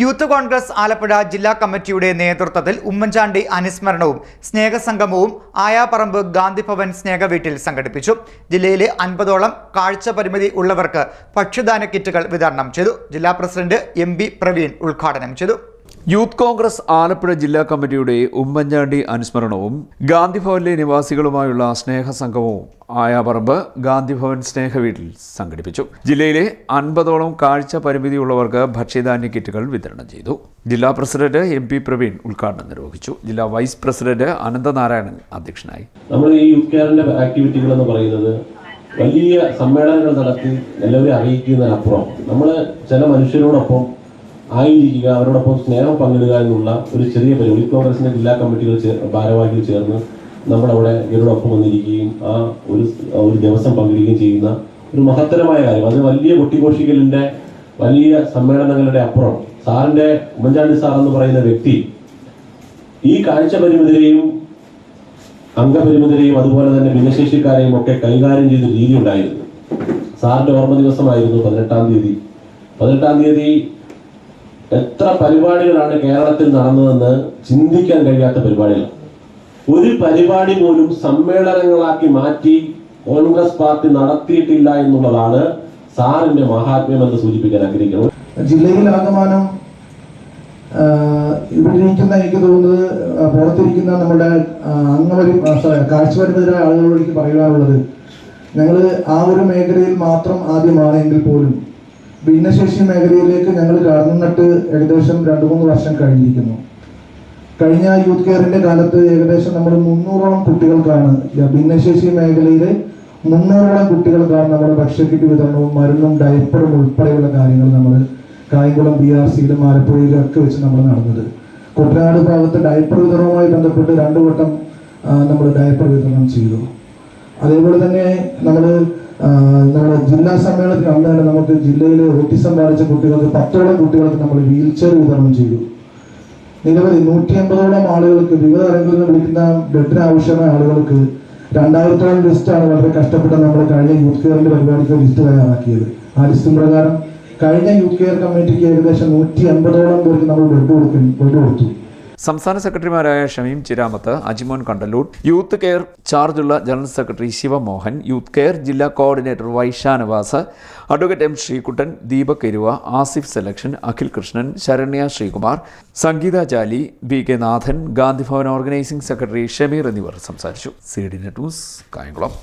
Youth Congress Alappuzha ജില്ലാ കമ്മിറ്റിയുടെ നേതൃത്വത്തിൽ ഉമ്മൻചാണ്ടി അനുസ്മരണവും സ്നേഹസംഗമവും ആയാപറമ്പ് ഗാന്ധിഭവൻ സ്നേഹവീട്ടിൽ സംഘടിപ്പിച്ചു. ജില്ലയിലെ അൻപതോളം കാഴ്ച പരിമിതി ഉള്ളവർക്ക് ഭക്ഷ്യദാന കിറ്റുകൾ വിതരണം ചെയ്തു. ജില്ലാ പ്രസിഡന്റ് എം പ്രവീൺ ഉദ്ഘാടനം ചെയ്തു. യൂത്ത് കോൺഗ്രസ് ആലപ്പുഴ ജില്ലാ കമ്മിറ്റിയുടെ ഉമ്മൻചാണ്ടി അനുസ്മരണവും ഗാന്ധിഭവനിലെ നിവാസികളുമായുള്ള സ്നേഹ സംഗമവും ആയാപറമ്പ് ഗാന്ധിഭവൻ സ്നേഹവീട്ടിൽ സംഘടിപ്പിച്ചു. ജില്ലയിലെ അൻപതോളം കാഴ്ച പരിമിതിയുള്ളവർക്ക് ഭക്ഷ്യധാന്യ കിറ്റുകൾ വിതരണം ചെയ്തു. ജില്ലാ പ്രസിഡന്റ് എം പി പ്രവീൺ ഉദ്ഘാടനം നിർവഹിച്ചു. ജില്ലാ വൈസ് പ്രസിഡന്റ് അനന്തനാരായണൻ അധ്യക്ഷനായി. നമ്മൾ ഈ ആക്ടിവിറ്റികൾ എന്ന് പറയുന്നത് വലിയ സമ്മേളനങ്ങൾ നടത്തി എല്ലാവരെയും അറിയിക്കുന്നതിനപ്പുറം നമ്മൾ ചില മനുഷ്യരോടൊപ്പം ആയിരിക്കുക അവരോടൊപ്പം സ്നേഹം പങ്കിടുക എന്നുള്ള ഒരു ചെറിയ പരിപാടി. കോൺഗ്രസിന്റെ ജില്ലാ കമ്മിറ്റികൾ ഭാരവാഹികൾ ചേർന്ന് നമ്മളവിടെ ഇവരോടൊപ്പം വന്നിരിക്കുകയും ആ ഒരു ഒരു ദിവസം പങ്കിടുകയും ചെയ്യുന്ന ഒരു മഹത്തരമായ കാര്യം. അത് വലിയ കൊട്ടിഘോഷിക്കലിന്റെ വലിയ സമ്മേളനങ്ങളുടെ അപ്പുറം സാറിന്റെ ഉമ്മൻചാണ്ടി സാർ എന്ന് പറയുന്ന വ്യക്തി ഈ കാഴ്ച പരിമിതരെയും അംഗപരിമിതരെയും അതുപോലെ തന്നെ ഭിന്നശേഷിക്കാരെയും ഒക്കെ കൈകാര്യം ചെയ്ത രീതി ഉണ്ടായിരുന്നു. സാറിന്റെ ഓർമ്മ ദിവസമായിരുന്നു പതിനെട്ടാം തീയതി. പതിനെട്ടാം തീയതി എത്ര പരിപാടികളാണ് കേരളത്തിൽ നടന്നതെന്ന് ചിന്തിക്കാൻ കഴിയാത്ത പരിപാടികൾ. ഒരു പരിപാടി പോലും സമ്മേളനങ്ങളാക്കി മാറ്റി കോൺഗ്രസ് പാർട്ടി നടത്തിയിട്ടില്ല എന്നുള്ളതാണ് സാറിന്റെ മഹാത്മ്യം എന്ന് സൂചിപ്പിക്കാൻ ആഗ്രഹിക്കുന്നത്. ജില്ലയിൽ ആകമാനം ഇവിടെ എനിക്ക് തോന്നുന്നത് പുറത്തിരിക്കുന്ന നമ്മുടെ അംഗവരും കാഴ്ചപരിമിതരായ ആളുകളോട് എനിക്ക് പറയാനുള്ളത് ഞങ്ങൾ ആ ഒരു മേഖലയിൽ മാത്രം ആദ്യമാണ് എങ്കിൽ പോലും ഭിന്നശേഷി മേഖലയിലേക്ക് ഞങ്ങൾ കടന്നിട്ട് ഏകദേശം രണ്ട് മൂന്ന് വർഷം കഴിഞ്ഞിരിക്കുന്നു. കഴിഞ്ഞ യൂത്ത് കെയറിന്റെ കാലത്ത് ഏകദേശം നമ്മൾ മുന്നൂറോളം കുട്ടികൾക്കാണ് ഭിന്നശേഷി മേഖലയിലെ മുന്നൂറോളം കുട്ടികൾക്കാണ് നമ്മൾ ഭക്ഷ്യക്കിറ്റ് വിതരണവും മരുന്നും ഡയപ്പറും ഉൾപ്പെടെയുള്ള കാര്യങ്ങൾ നമ്മൾ കായംകുളം ബി ആർ സിയിലും ആലപ്പുഴയിലും ഒക്കെ വെച്ച് നമ്മൾ നടന്നത്. കുട്ടനാട് ഭാഗത്ത് ഡയപ്പർ വിതരണവുമായി ബന്ധപ്പെട്ട് രണ്ടു വട്ടം നമ്മൾ ഡയപ്പർ വിതരണം ചെയ്തു. അതേപോലെ തന്നെ നമ്മൾ നമ്മുടെ ജില്ലാ സമ്മേളനത്തിൽ അന്നാണ് നമുക്ക് ജില്ലയിലെ ഓട്ടിസം ബാധിച്ച കുട്ടികൾക്ക് പത്തോളം കുട്ടികൾക്ക് നമ്മൾ വീൽ ചെയർ വിതരണം ചെയ്തു. നിരവധി നൂറ്റി അമ്പതോളം ആളുകൾക്ക് വിവിധ രംഗങ്ങൾ വിളിക്കുന്ന ബെഡിന് ആവശ്യമായ ആളുകൾക്ക് രണ്ടായിരത്തോളം ലിസ്റ്റാണ് വളരെ കഷ്ടപ്പെട്ട് നമ്മൾ കഴിഞ്ഞ യൂത്ത് കെയറിന്റെ പരിപാടിക്ക് ലിസ്റ്റ് തയ്യാറാക്കിയത്. ആ ലിസ്റ്റ് പ്രകാരം കഴിഞ്ഞ യൂത്ത് കെയർ കമ്മിറ്റിക്ക് ഏകദേശം നൂറ്റി അമ്പതോളം പേർക്ക് നമ്മൾ ബ്ലഡ് കൊടുക്കും ബ്ലഡ് കൊടുത്തു. സംസ്ഥാന സെക്രട്ടറിമാരായ ഷമീം ചിരാമത്ത് അജിമോൻ കണ്ടല്ലൂർ യൂത്ത് കെയർ ചാർജുള്ള general secretary Sivamohan youth care ജില്ലാ coordinator Vaishanavas advocate M Sreekuttan Deepak Eruva Asif selection Akhil Krishnan Saranya Sreekumar Sangeetha Jali B K Nathan Gandhibhavan organising secretary Shameer എന്നിവർ സംസാരിച്ചു. C D net news Kayamkulam.